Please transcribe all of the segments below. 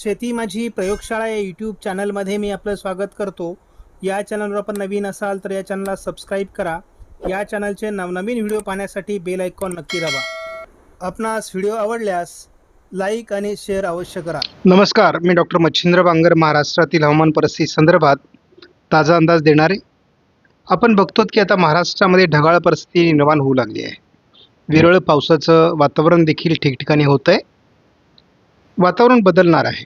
शेती माझी प्रयोगशाळा या यूट्यूब चॅनलमध्ये मी आपलं स्वागत करतो. या चॅनलवर आपण नवीन असाल तर या चॅनलला सबस्क्राईब करा. या चॅनलचे नवनवीन व्हिडिओ पाहण्यासाठी बेल आयकॉन नक्की दाबा. आपणास व्हिडिओ आवडल्यास लाईक आणि शेअर अवश्य करा. नमस्कार मी डॉक्टर मच्छिंद्र बांगर महाराष्ट्रातील हवामान परिस्थिती संदर्भात ताजा अंदाज देणारे. आपण बघतो की आता महाराष्ट्रामध्ये ढगाळ परिस्थिती निर्माण होऊ लागली आहे. विरळ पावसाचं वातावरण देखील ठिकठिकाणी होतं आहे वातावरण बदलणार आहे.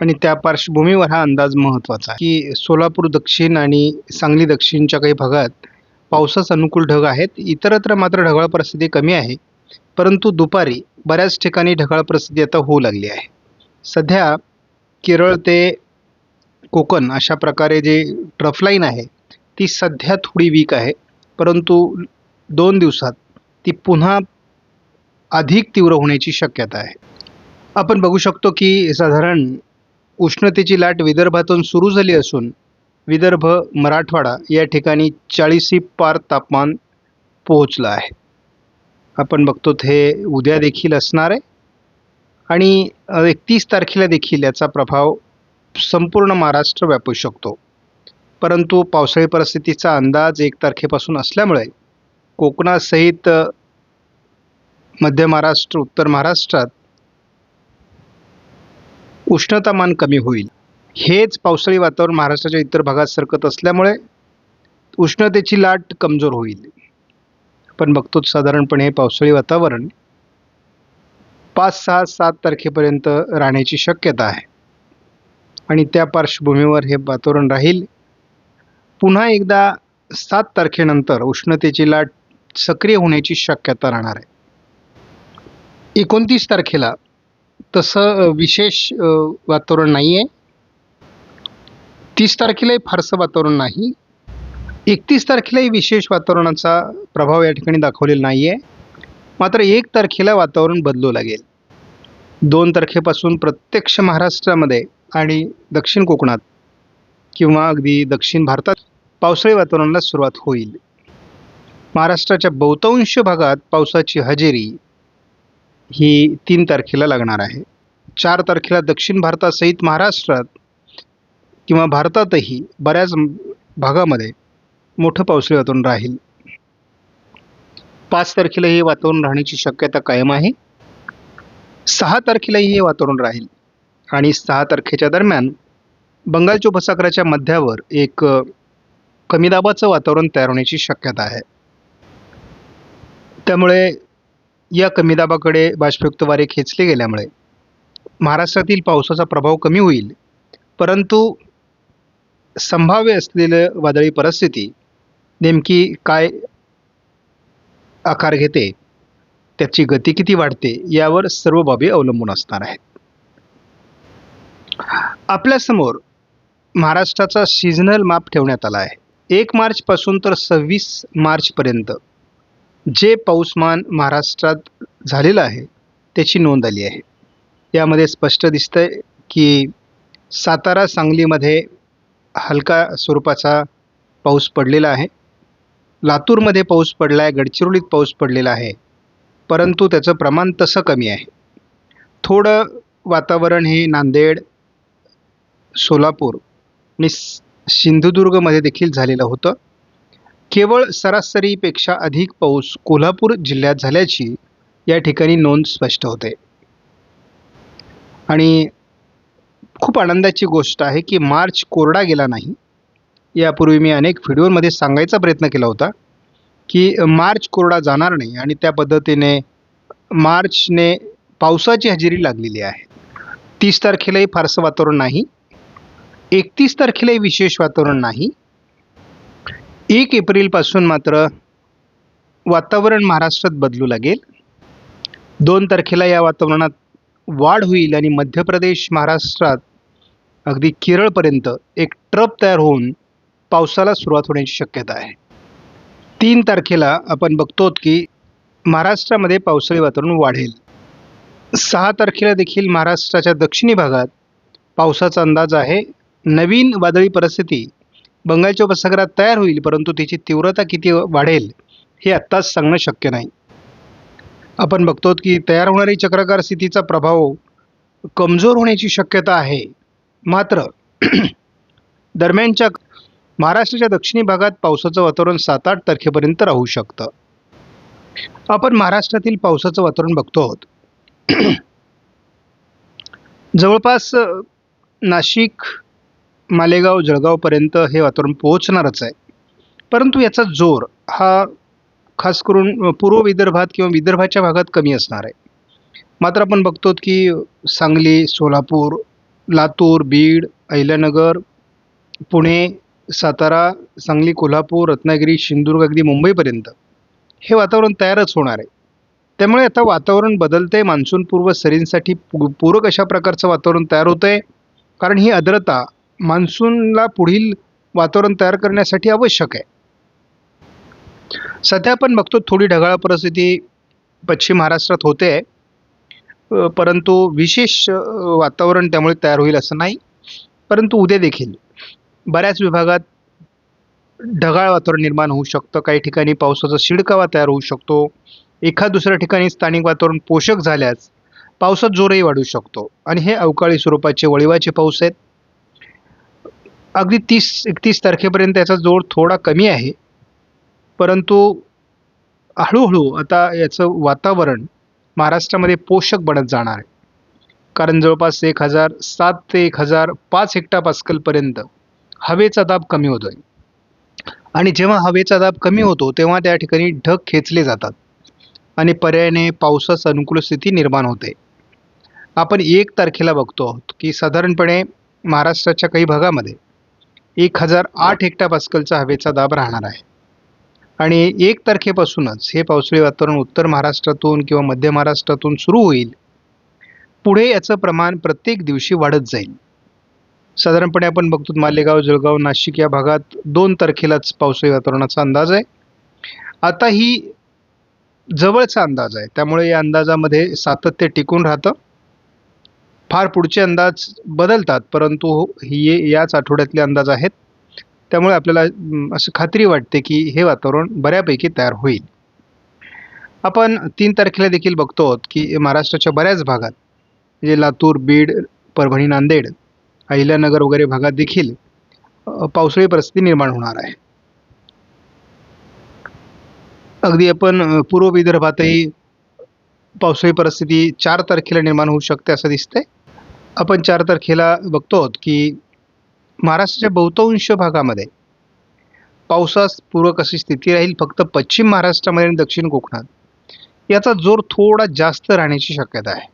आणि त्या पार्श्वभूमीवर हा अंदाज महत्त्वाचा आहे. की सोलापूर दक्षिण आणि सांगली दक्षिणच्या काही भागात पावसास अनुकूल ढग आहेत. इतरत्र मात्र ढगाळ परिस्थिती कमी आहे. परंतु दुपारी बऱ्याच ठिकाणी ढगाळ परिस्थिती आता होऊ लागली आहे. सध्या केरळ ते कोकण अशा प्रकारे जे ट्रफलाईन आहे ती सध्या थोडी वीक आहे. परंतु दोन दिवसात ती पुन्हा अधिक तीव्र होण्याची शक्यता आहे. आपण बघू शकतो की साधारण उष्णतेची लाट विदर्भातून सुरू झाली असून विदर्भ मराठवाडा या ठिकाणी चाळीसी पार तापमान पोहोचलं आहे. आपण बघतो हे उद्या देखील असणार आहे. आणि एकतीस तारखेला देखील याचा प्रभाव संपूर्ण महाराष्ट्र व्यापू शकतो. परंतु पावसाळी परिस्थितीचा अंदाज एक तारखेपासून असल्यामुळे कोकणासहित मध्य महाराष्ट्र उत्तर महाराष्ट्रात उष्णतामान कमी होईल. हेच पावसाळी वातावरण महाराष्ट्राच्या इतर भागात सरकत असल्यामुळे उष्णतेची लाट कमजोर होईल. आपण बघतोच साधारणपणे हे पावसाळी वातावरण पाच सहा सात तारखेपर्यंत राहण्याची शक्यता आहे. आणि त्या पार्श्वभूमीवर हे वातावरण राहील. पुन्हा एकदा सात तारखेनंतर उष्णतेची लाट सक्रिय होण्याची शक्यता राहणार आहे. एकोणतीस तारखेला तसं विशेष वातावरण नाही आहे तीस तारखेलाही फारसं वातावरण नाही. एकतीस तारखेलाही विशेष वातावरणाचा प्रभाव या ठिकाणी दाखवलेला नाही आहे मात्र एक तारखेला वातावरण बदलू लागेल. दोन तारखेपासून प्रत्यक्ष महाराष्ट्रामध्ये आणि दक्षिण कोकणात किंवा अगदी दक्षिण भारतात पावसाळी वातावरणाला सुरुवात होईल. महाराष्ट्राच्या बहुतांश भागात पावसाची हजेरी ही तीन तारखेला लागणार आहे. चार तारखेला दक्षिण भारतासहित महाराष्ट्रात किंवा भारतातही बऱ्याच भागामध्ये मोठं पावसाळी वातावरण राहील. पाच तारखेला हे वातावरण राहण्याची शक्यता कायम आहे. सहा तारखेलाही हे वातावरण राहील. आणि सहा तारखेच्या दरम्यान बंगालच्या उपसागराच्या मध्यावर एक कमी दाबाचं वातावरण तयार होण्याची शक्यता आहे. त्यामुळे या कमी दाबाकडे बाष्पयुक्त वारे खेचले गेल्यामुळे महाराष्ट्रातील पावसाचा प्रभाव कमी होईल परंतु संभाव्य असलेलं वादळी परिस्थिती नेमकी काय आकार घेते त्याची गती किती वाढते यावर सर्व बाबी अवलंबून असणार आहेत. आपल्यासमोर महाराष्ट्राचा सीझनल माप ठेवण्यात आला आहे. एक मार्चपासून तर सव्वीस मार्चपर्यंत जे पाऊसमान महाराष्ट्रात झालेलं आहे त्याची नोंद आली आहे. यामध्ये स्पष्ट दिसतंय की सातारा सांगलीमध्ये हलका स्वरूपाचा पाऊस पडलेला आहे. लातूरमध्ये पाऊस पडला आहे गडचिरोलीत पाऊस पडलेला आहे परंतु त्याचं प्रमाण तसं कमी आहे. थोडं वातावरण हे नांदेड सोलापूर आणि सिंधुदुर्गमध्ये देखील झालेलं होतं. केवळ सरासरीपेक्षा अधिक पाऊस कोल्हापूर जिल्ह्यात झाल्याची या ठिकाणी नोंद स्पष्ट होते. आणि खूप आनंदाची गोष्ट आहे की मार्च कोरडा गेला नाही. यापूर्वी मी अनेक व्हिडिओमध्ये सांगायचा प्रयत्न केला होता की मार्च कोरडा जाणार नाही आणि त्या पद्धतीने मार्चने पावसाची हजेरी लागलेली आहे. तीस तारखेलाही फारसं वातावरण नाही. एकतीस तारखेलाही विशेष वातावरण नाही. एक एप्रिलपासून मात्र वातावरण महाराष्ट्रात बदलू लागेल. दोन तारखेला या वातावरणात वाढ होईल आणि मध्य प्रदेश महाराष्ट्रात अगदी केरळपर्यंत एक ट्रप तयार होऊन पावसाला सुरुवात होण्याची शक्यता आहे. तीन तारखेला आपण बघतो की महाराष्ट्रामध्ये पावसाळी वातावरण वाढेल. सहा तारखेला देखील महाराष्ट्राच्या दक्षिणी भागात पावसाचा अंदाज आहे. नवीन वादळी परिस्थिती बंगालच्या उपसागरात तयार होईल परंतु तिची तीव्रता किती वाढेल हे आत्ताच सांगणं शक्य नाही. आपण बघतो की तयार होणारी चक्राकार स्थितीचा प्रभाव कमजोर होण्याची शक्यता आहे. मात्र दरम्यानच्या महाराष्ट्राच्या दक्षिणी भागात पावसाचं वातावरण सात आठ तारखेपर्यंत राहू शकतं. आपण महाराष्ट्रातील पावसाचं वातावरण बघतो आहोत जवळपास नाशिक मालेगाव जळगावपर्यंत हे वातावरण पोहोचणारच आहे. परंतु याचा जोर हा खास करून पूर्व विदर्भात किंवा विदर्भाच्या भागात कमी असणार आहे. मात्र आपण बघतो की सांगली सोलापूर लातूर बीड अहिल्यानगर पुणे सातारा सांगली कोल्हापूर रत्नागिरी सिंधुदुर्ग अगदी मुंबईपर्यंत हे वातावरण तयारच होणार आहे. त्यामुळे आता वातावरण बदलते मान्सूनपूर्व सरींसाठी पूरक अशा प्रकारचं वातावरण तयार होतं आहे कारण ही आर्द्रता मान्सूनला पुढील वातावरण तयार करण्यासाठी आवश्यक आहे. सध्या आपण बघतो थोडी ढगाळ परिस्थिती पश्चिम महाराष्ट्रात होते. आहे परंतु विशेष वातावरण त्यामुळे तयार होईल असं नाही. परंतु उद्या देखील बऱ्याच विभागात ढगाळ वातावरण निर्माण होऊ शकतं. काही ठिकाणी पावसाचा शिडकावा तयार होऊ शकतो. एखाद दुसऱ्या ठिकाणी स्थानिक वातावरण पोषक झाल्यास पावसात जोरही वाढू शकतो. आणि हे अवकाळी स्वरूपाचे वळिवाचे पाऊस आहेत. अगदी तीस एकतीस तारखेपर्यंत याचा जोर थोडा कमी आहे. परंतु हळूहळू आता याचं वातावरण महाराष्ट्रामध्ये पोषक बनत जाणार आहे. कारण जवळपास एक हजार सात ते एक हजार पाच हेक्टा पास्कलपर्यंत हवेचा दाब कमी होतो आहे आणि जेव्हा हवेचा दाब कमी होतो तेव्हा त्या ठिकाणी ढग खेचले जातात. आणि पर्यायाने पावसास अनुकूल स्थिती निर्माण होते. आपण एक तारखेला बघतो आहोत की साधारणपणे महाराष्ट्राच्या काही भागामध्ये एक हजार आठ हेक्टा पास्कलचा हवेचा दाब राहणार आहे. आणि एक तारखेपासूनच हे पावसाळी वातावरण उत्तर महाराष्ट्रातून किंवा मध्य महाराष्ट्रातून सुरू होईल. पुढे याचं प्रमाण प्रत्येक दिवशी वाढत जाईल. साधारणपणे आपण बघतो मालेगाव जळगाव नाशिक या भागात दोन तारखेलाच पावसाळी वातावरणाचा अंदाज आहे. आता ही जवळचा अंदाज आहे. त्यामुळे या अंदाजामध्ये सातत्य टिकून राहतं. फार पुढचे अंदाज बदलतात परंतु ही याच आठवड्यातले अंदाज आहेत. त्यामुळे आपल्याला असं खात्री वाटते की हे वातावरण बऱ्यापैकी तयार होईल. आपण तीन तारखेला देखील बघतो आहोत की महाराष्ट्राच्या बऱ्याच भागात म्हणजे लातूर बीड परभणी नांदेड अहिल्यानगर वगैरे भागात देखील पावसाळी परिस्थिती निर्माण होणार आहे. अगदी आपण पूर्व विदर्भातही पावसाळी परिस्थिती चार तारखेला निर्माण होऊ शकते असं दिसतंय. आपण चार तारखेला बघतो आहोत की महाराष्ट्राच्या बहुतांश भागामध्ये पावसास पूरक अशी स्थिती राहील फक्त पश्चिम महाराष्ट्रामध्ये आणि दक्षिण कोकणात. याचा जोर थोडा जास्त राहण्याची शक्यता आहे.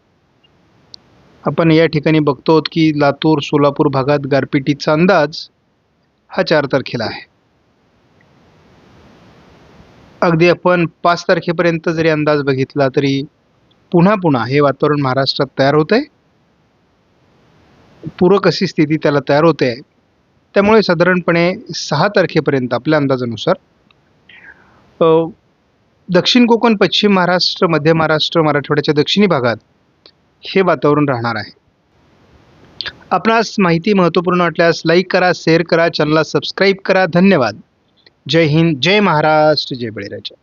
आपण या ठिकाणी बघतो आहोत की लातूर सोलापूर भागात गारपिटीचा अंदाज हा चार तारखेला आहे. अगदी आपण पाच तारखेपर्यंत जरी अंदाज बघितला तरी पुन्हा पुन्हा हे वातावरण महाराष्ट्रात तयार होत आहे पूरक अशी स्थिती त्याला तयार होते आहे. त्यामुळे साधारणपणे सहा तारखेपर्यंत आपल्या अंदाजानुसार दक्षिण कोकण पश्चिम महाराष्ट्र मध्य महाराष्ट्र मराठवाड्याच्या दक्षिणी भागात हे वातावरण राहणार आहे. आपणास माहिती महत्त्वपूर्ण वाटल्यास लाईक करा शेअर करा चॅनलला सबस्क्राईब करा. धन्यवाद. जय हिंद जय महाराष्ट्र जय बळीराजा.